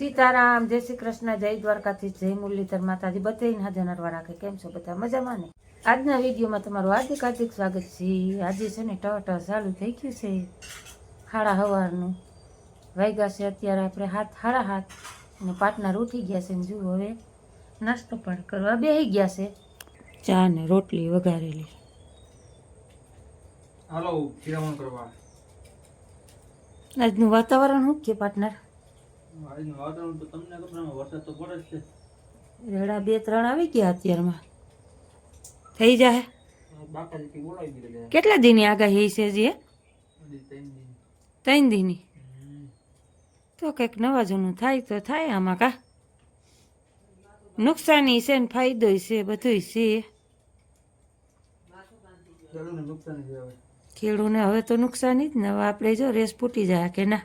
સીતારામ જય શ્રી કૃષ્ણ જય દ્વારકાથી જય મુરલીધર માતાજી બધાને હાજર નરવા રાખે. કેમ છો બધા? મજામાં ને? આજના વિડીયોમાં તમારું હાર્દિક હાર્દિક સ્વાગત છે. આજે છે ને ટ ટ ચાલુ થઈ ગયું છે હાડા હવારનું. વાગ્યા છે અત્યારે આપણે હાથ હાડા હાથ અને પાટનર ઉઠી ગયા છે ને જુઓ હવે નાસ્તો પણ કરવા બેસી ગયા છે. ચા ને રોટલી વઘારેલી. હાલો કરવા. આજનું વાતાવરણ શું કે પાર્ટનર રેડા બે ત્રણ આવી ગયા અત્યારમાં. થઈ જાય કેટલા દીની આગાહી છે જે હજી ત્રણ દિન. તો કંઈક નવા જૂનું થાય તો થાય આમાં કા. નુકસાની છે ને ફાયદો છે બધું છે. ખેડૂને હવે તો નુકસાની જ ને હવે આપણે જો રેસ ફૂટી જાય કે ના.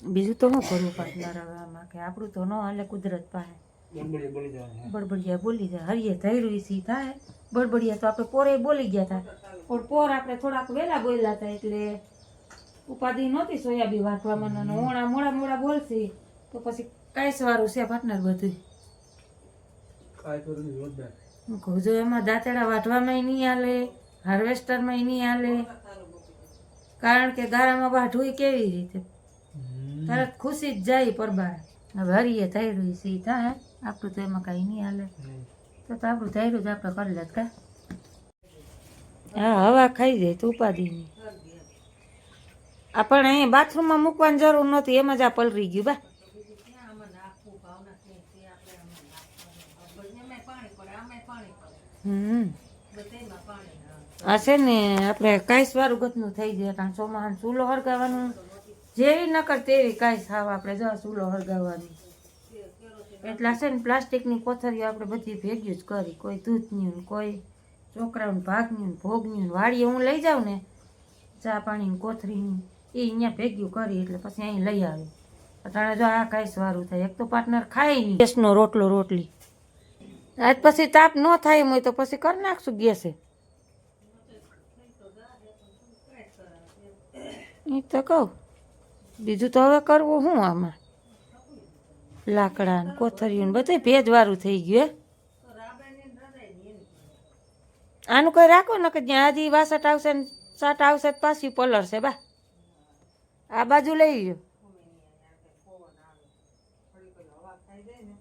બીજું તો શું કરવું પાર્ટનર હવે આમાં કે આપણું તો ન હાલે કુદરત પાસે. બળબડિયા બોલી જાય હરિયે ધૈર્ય સી થાય? બળબડિયા તો આપણે પોરે બોલી ગયા હતા પણ પોર આપણે થોડાક વહેલા બોલ્યા હતા એટલે ઉપાધિ નહોતી સોયાબી વાંચવામાં અને ઓણા મોડા મોડા બોલશે તો પછી કાંઈ વાળું છે પાર્ટનર બધું હું કહું જો એમાં દાંતેડા વાટવામાં નહીં હાલે હાર્વેસ્ટરમાં નહીં હાલે કારણ કે ગારામાં વાઢવું કેવી રીતે? તરત ખુશી જ જાય પરબાર. હવે હરીએ થયેલું છે એ થાય આપણું તો એમાં કાંઈ નહીં હાલે. તો તો આપણું થયેલું જ આપણે કરી લેત કા હા, હવા ખાઈ જાય તો ઉપાધિની. આપણે અહીંયા બાથરૂમમાં મૂકવાની જરૂર નહોતી, એમાં જ આ પલરી ગયું, બા. હમ. આ છે ને, આપણે કાંઈ વાળું ગતનું થઈ જાય કારણ ચોમાહાન ચૂલો હળગાવવાનું જેવી નકર તેવી કાંઈ સાવ આપણે જો ચૂલો હળગાવવાની. એટલા છે ને પ્લાસ્ટિકની કોથળીઓ આપણે બધી ભેગ્યું જ કરી. કોઈ દૂધની ને કોઈ છોકરાઓને ભાગની ભોગની વાળીએ. હું લઈ જાઉં ને ચા પાણીની કોથળીની. એ અહીંયા ભેગ્યું કરી એટલે પછી અહીં લઈ આવી. અટાણે જો આ કાંઈ સારું થાય. એક તો પાર્ટનર ખાય નહીં. ગેસનો રોટલો, રોટલી. આજ પછી તાપ ન થાય એમ હોય તો પછી કરી નાખશું ગેસે. એ તો કહું. બીજું તો હવે કરવું શું આમાં? લાકડા ને ને બધું ભેજવાળું થઈ ગયું આનું કોઈ રાખો, ને કે જ્યાં આજી વાસટ આવશે ને સાટ આવશે તો પાછી પલળશે, બા. આ બાજુ લઈ ગયો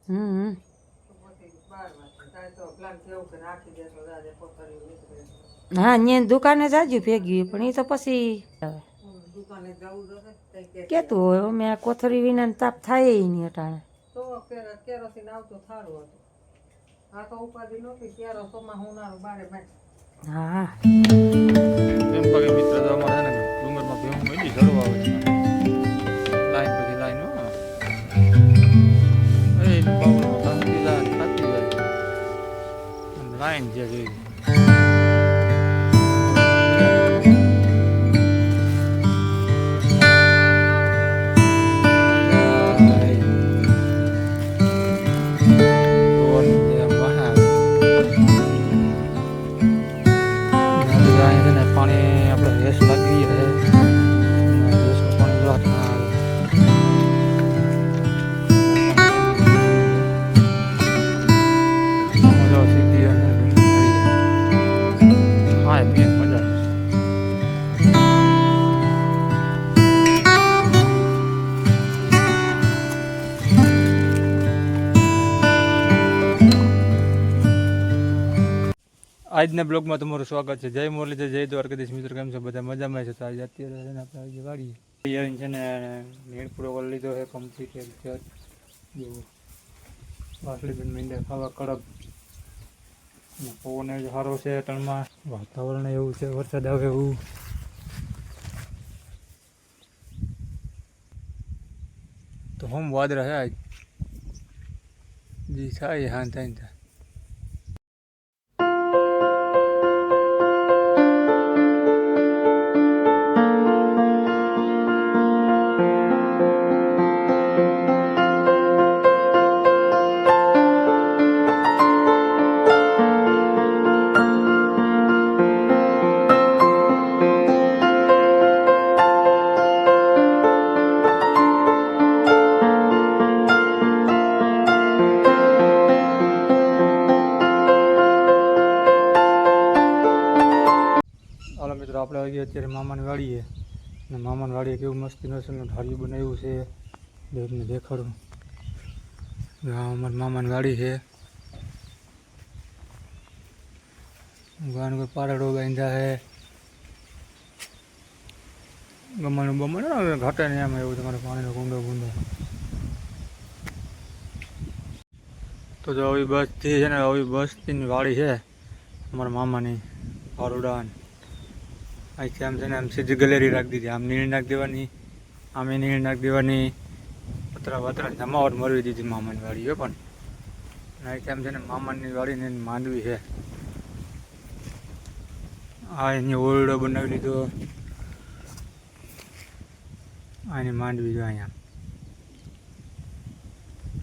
હમ. હા ને દુકાને જાજુ ભેગી પણ એ તો પછી કેતું હોય? અમે આ કોથળી વિના તાપ થાય ય નહીં અટાણે. હા. એમ પગે મિત્ર તો અમારે ને ડુંગરમાં ભેહું મળી ચડવા આવે છે. લાઈન પછી લાઈન હો. એ પાવડમાં ખાતી જાય ખાતી જાય લાઈન જે જોઈ આજના બ્લોગમાં તમારું સ્વાગત છે. જય મુરલી જય દ્વારકાધીશ. મિત્રો, કેમ છો? બધા મજામાં છે? તો આજે અત્યારે છે ને આપણે આજે વાળીએ તૈયારી છે ને નીણ પૂરો કરી લીધો છે કમ્પ્લીટ છે જેવું વાસળીબેન મીંડા ખાવા કડક. પવન જ સારો છે ટણમાં વાતાવરણ એવું છે, વરસાદ આવે એવું. તો હમ વાદરા છે આજ. જી થાય હા થાય થાય અત્યારે મામાની વાડીએ અને મામાની વાડીએ કેવું મસ્તી નસલનું ઢાળિયું બનાવ્યું છે. બેગને દેખાડું. આ અમારી મામાની વાડી છે. ગાન કોઈ પારડો બાંધ્યા છે. ગમવાનું બમણ ઘટે ને એમ એવું તમારે પાણીનો કુંડો કુંડો તો જો આવી બસથી છે ને, આવી બસની વાડી છે અમારા મામાની પારોડાન અહીંથી આમ છે ને આમ સીધી ગેલેરી રાખી દીધી. આમ નીણ નાખી દેવાની, આમે નીણ નાખી દેવાની. પતરા વતરા જમાવટ મરવી દીધી મામાની વાડી, હો પણ. અહીંથી આમ છે ને મામાની વાડીને માંડવી છે. આ એની ઓરડો બનાવી લીધો. આની માંડવી જો અહીંયા.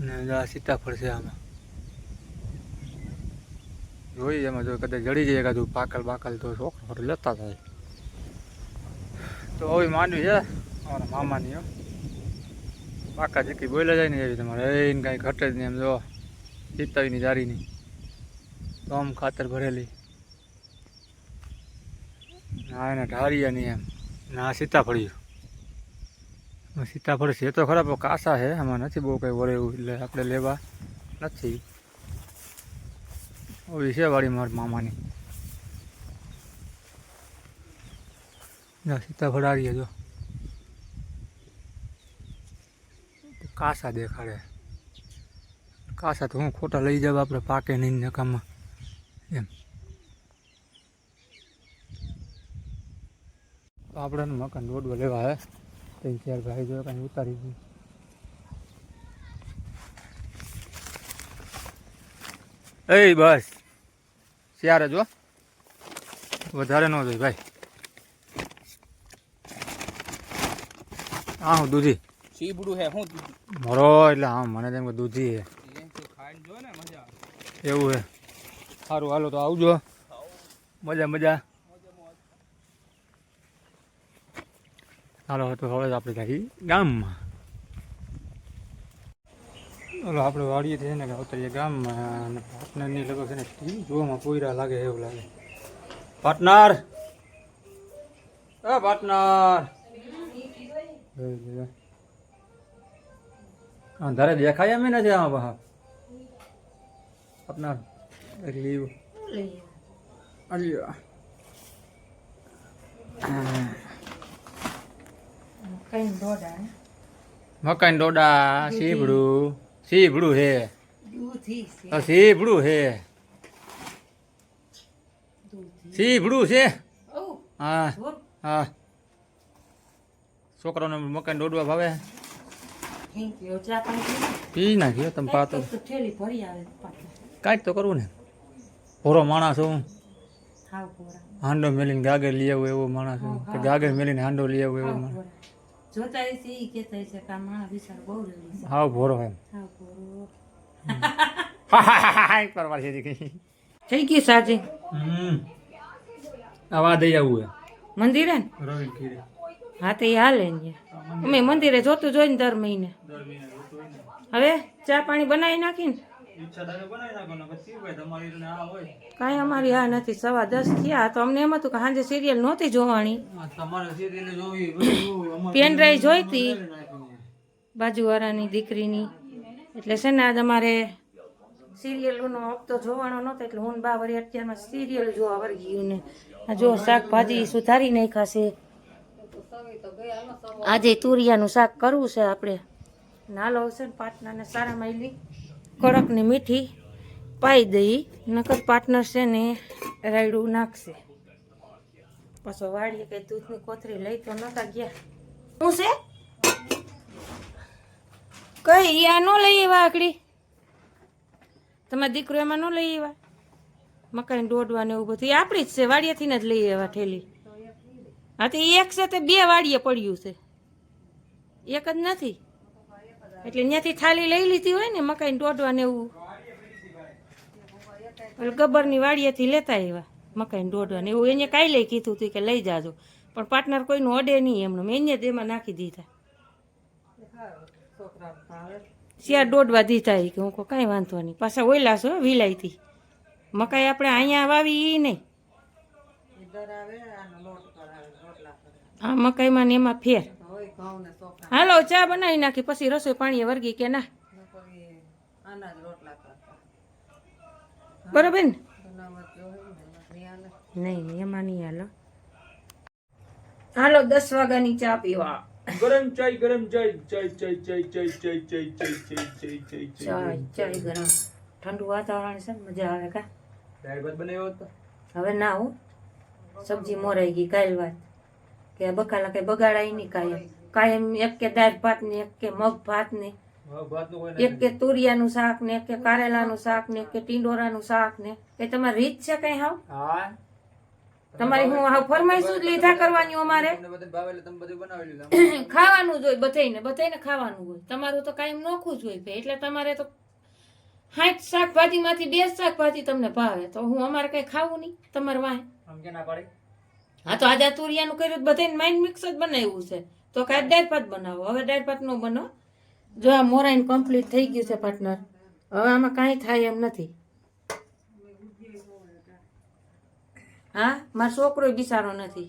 ને આ સીતાફળ છે આમાં. જોઈએ એમાં જો કદાચ જડી જાય કાધું પાકલ બાકલ તો છોકરો લેતા થાય. તો હવે માંડવી છે. અમારા મામાની પાકા ચીકી બોલે જાય ને એવી તમારે. એને કાંઈ ઘટે જ નહીં એમ, જો. ચિત્તાવીની જારીની. તો ખાતર ભરેલી. ના, એને ઢાળિયાની એમ. ના સીતાફળિયું સીતાફળ છે તો ખરાબ કાસા છે. આમાં નથી બહુ કંઈ વરે એટલે આપણે લેવા નથી. ઓવી છે વાળી મારા મામાની. જા સીતાફળ આવીએ જો. કાસા દેખાડે. કાસા તો હું ખોટા લઈ જાવ આપણે પાકે નહીં નકામાં. એમ. આપણે મકાન દોડવા લેવા આવે ત્રણ, ચાર ભાઈ જો કાંઈ ઉતારી દઉં એ બસ. ચાર જ. વધારે ન જોઈએ ભાઈ. હા હું દૂધી. સીબડું હે હું મરો એટલે હા મને તેમ કે દૂધી આવે. એવું હે. સારું હાલો તો આવજો. મજા મજા. હાલો તો હવે આપણે જઈએ ગામમાં. ઓલો આપણે વાડીએ છે ને ઉતરીએ ગામમાં. અને પાર્ટનરની લગભગ છે ને જોવામાં કોયરા લાગે એવું લાગે. પાર્ટનર! એ પાર્ટનર! અંધારે દેખાય એમ નથી આમાં બહાર. આપના એક લીવ. અલ્યા મકાઈ ડોડા સીભડું સીભડું હે. સીભડું હે. સીભડું છે. હા હા. છોકરાઓને મકાન દોડવા ભાવે. પી નાખ્યો તમે પાતો ભરી કાંઈક તો કરવું ને. ભોરો માણસ હું. હાંડો મેલીને ગાગર લઈ આવું એવો માણસ હું. કે ગાગર મેલીને હાંડો લઈ આવું એવો માણસ. જોતા હશે ઈ કહેતા હશે કે આ માણસ બિચારો બહુ હાવ ભોરો એમ. હાવ પોરો પરવાર છે દીકરી થઈ ગઈ સાજી? હમ. આવા દઈ આવું મંદિરે? રવિ હા, તો એ હાલે ને અમે મંદિરે જોતું જોઈને દર મહિને. હવે ચા પાણી બનાવી નાખીને? કાંઈ અમારી આ નથી, સવા દસ થયા. તો અમને એમ હતું કે સાંજે સિરિયલ નહોતી જોવાની. પેન ડ્રાઈવ જોઈતી. બાજુવાળાની દીકરીની. એટલે છે ને આજ અમારે સિરિયલનો હપ્તો જોવાનો નહોતો, એટલે હું બા વળી અત્યારમાં સિરિયલ જોવા વળી ગયું ને. જો શાકભાજી સુધારી નાખ્યા છે. આજે તુરિયાનું શાક કરવું છે આપણે. નાલો હશે ને પાર્ટનરને સારા માયલી. કડક ને મીઠી પાઈ દઈ નકર પાર્ટનર છે ને રાયડું નાખશે. પાછો વાળીએ કઈ દૂધની કોથરી લઈ તો નતા ગયા. શું છે? કઈ આ ન લઈ આવ્યા આકડી? તમારા દીકરો એમાં ન લઈ આવ્યા? મકાઈ દોડવા ને એવું બધું. આપણી જ છે વાડિયાથી જ લઈ આવ્યા ઠેલી. હા, તો એક છે તે બે વાડીએ પડ્યું છે. એક જ નથી. એટલે ત્યાંથી થાળી લઈ લીધી હોય ને, મકાઈ દોડવા ને એવું. એટલે ગબ્બરની વાડીએથી લેતા આવ્યા, મકાઈ દોડવા ને એવું એને કાંઈ લઈ કીધું હતું કે લઈ જાજો. પણ પાર્ટનર કોઈનું અડે નહીં એમનું. મેં એને એમાં નાખી દીધા. શિયાર દોડવા દીધા એ કે હું કહું, કાંઈ વાંધો નહીં. પાછા ઓયલા છો વિલાયથી મકાઈ આપણે અહીંયા વાવી એ નહીં. આ મકાઈમાં ને એમાં ફેર હાલો ચા બનાવી નાખી પછી રસોઈ પાણી વર્ગી કે ના બરોબર ને નહીં એમાં નહીં હાલો હાલો દસ વાગ્યાની ચા પીવા ગરમ ચાય ગરમ ચાય ચાય ચાય ચાય ચાય ચાય ચાય ચાય ચાય ચાય ચાય ચાય ચાય ગરમ ઠંડુ વાતાવરણ છે મજા આવે કા દાળ ભાત બનાવ્યો હતો હવે ના હું સબ્જી મોરાઈ ગઈ કાલ વાત કે બકાલા કઈ બગાડાય નહીં કાયમ કાયમ એક કે દાળ ભાત ને એક કે મગ ભાત ને એક કે તુરિયાનું શાક ને એક કે કારેલાનું શાક ને એક કે ટીંડોરાનું શાક ને. કે તમારી રીત છે કઈ હાવ? હા. તમારી હું હાવ ફરમાઈશું જ લીધા કરવાની અમારે. ખાવાનું જ હોય બધાને બધાને ખાવાનું હોય. તમારું તો કાયમ નોખું જ હોય એટલે તમારે તો હાથ શાકભાજી માંથી બે શાકભાજી તમને ભાવે. તો હું અમારે કઈ ખાવું નહીં. તમારે વાહે. આમ ના પાડી? હા, તો આજે તુરિયાનું કર્યું બધાને માઇન્ડ મિક્સ જ બનાવ્યું છે. તો કાંઈ ડાયર ભાત બનાવો. હવે ડાયર ભાત નો બનો. જો આ મોરાઈન કમ્પ્લીટ થઈ ગયું છે પાર્ટનર હવે આમાં કાંઈ થાય એમ નથી. હા, મારો છોકરો બિસારો નથી.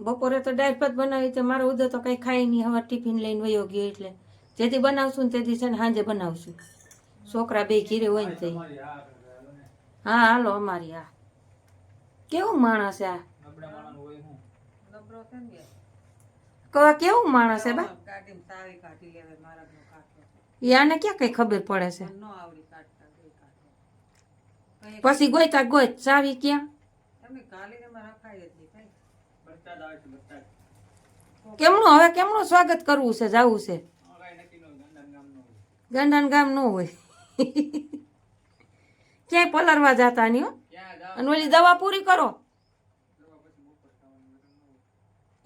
બપોરે તો ડાયર ભાત બનાવી છે, મારો ઉદો તો કંઈ ખાય નહીં. હવે ટિફિન લઈને વયો ગયો એટલે. જેથી બનાવશું ને તેથી છે ને સાંજે બનાવશું. છોકરા બે ઘીરે હોય ને તે હા, હાલો અમારી આ કેવું માણસ આ? કવા કેવું માણસ હે બા? યાને ક્યાં કઈ ખબર પડે છે? પછી ગોય તા ગોયત ચાવી ક્યાં? કેમનું? હવે કેમનું સ્વાગત કરવું છે જવું છે? ગંડાન ગામ ન હોય. ક્યાંય પલરવા જાતા નહીં અને ઓલી દવા પૂરી કરો?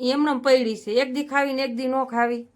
એમને પડી છે. એક દી ખાવી ને એક દી ન ખાવી.